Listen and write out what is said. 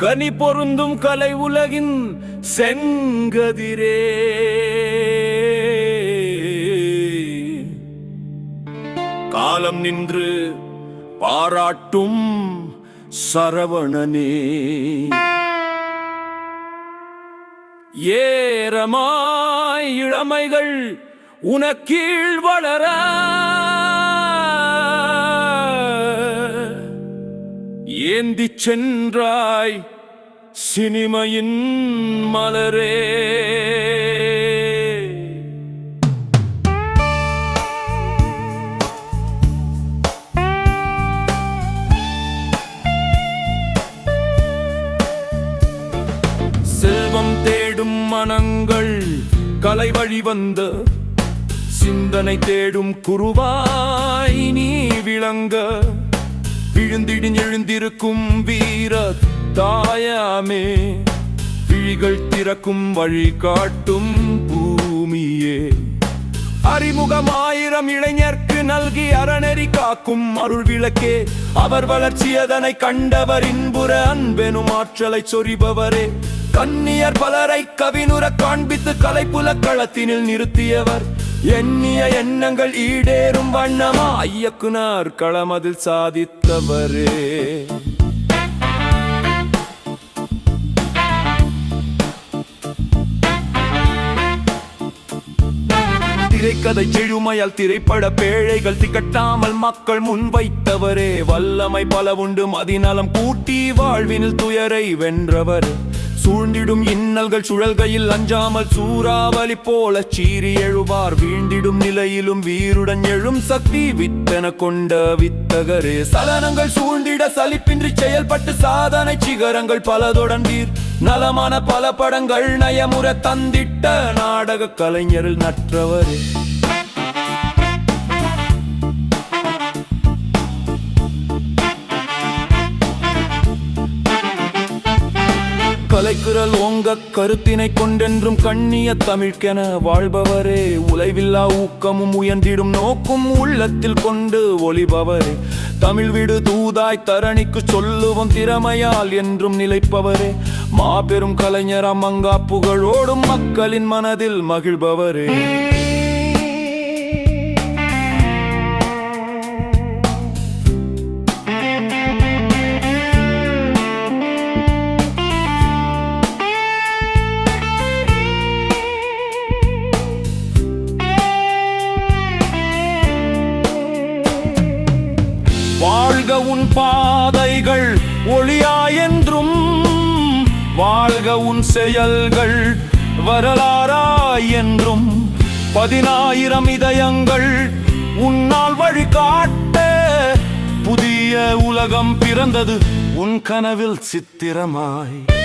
கனி பொருந்தும் கலை உலகின் செங்கதிரே. காலம் நின்று பாராட்டும் சரவணனே. ஏரமாய் இளமைகள் உனக்கீழ் வளரா. ஏந்தி சென்றாய் சினிமையின் மலரே. செல்வம் தேடும் மனங்கள் கலை வழி வந்த சிந்தனை தேடும் குருவாய் நீ விளங்க. விழுந்திடின் எழுந்திருக்கும் வீர தாயாமே. விழிகள் திறக்கும் வழி காட்டும் பூமியே. அறிமுகமாயிரம் இளைஞர்க்கு நல்கி அறநெறி காக்கும் அருள் விளக்கே. அவர் வளர்ச்சி அதனை கண்டவர் இன்புற அன்பெனும் ஆற்றலை சொறிபவரே கன்னியர் பலரை கவினுற காண்பித்து கலைப்புல களத்தினில் நிறுத்தியவர். எண்ணிய எண்ணங்கள் ஈடேறும் வண்ணமா. ஐயக்குனார் களமதில் சாதித்தவரே. திரைக்கதை செழுமையால் திரைப்பட பேழைகள் திகட்டாமல் மக்கள் முன்வைத்தவரே வல்லமை பல உண்டு மதிநலம் கூட்டி வாழ்வினில் துயரை வென்றவர். சூழ்ந்திடும் இன்னல்கள் சுழல்கையில் அஞ்சாமல் சூறாவளி போல சீறி எழுவார். வீண்டிடும் நிலையிலும் வீருடன் எழும் சக்தி வித்தன கொண்ட வித்தகரே. சலனங்கள் சூழ்ந்திட சலிப்பின்றி செயல்பட்டு சாதனை சிகரங்கள் பல தொடர்ந்தீர் நலமான பல படங்கள் நயமுற தந்திட்ட நாடக கலைஞரில் நற்றவரே. கலைக்குரல் ஓங்க கருத்தினை கொண்டென்றும் கண்ணிய தமிழ்க்கென வாழ்பவரே. உலைவில்லா ஊக்கமும் உயர்ந்திடும் நோக்கும் உள்ளத்தில் கொண்டு ஒளிபவரே. தமிழ் விடு தூதாய் தரணிக்கு சொல்லுவோம் திறமையால் என்றும் நிலைப்பவரே. மாபெரும் கலைஞர் அம்மங்கா புகழோடும் மக்களின் மனதில் மகிழ்பவரே. உன் பாதைகள் ஒளியாயென்றும் வாழ்க உன் செயல்கள் வரலாறாயென்றும். பதினாயிரம் இதயங்கள் உன்னால் வழிகாட்ட புதிய உலகம் பிறந்தது உன் கனவில் சித்திரமாய்.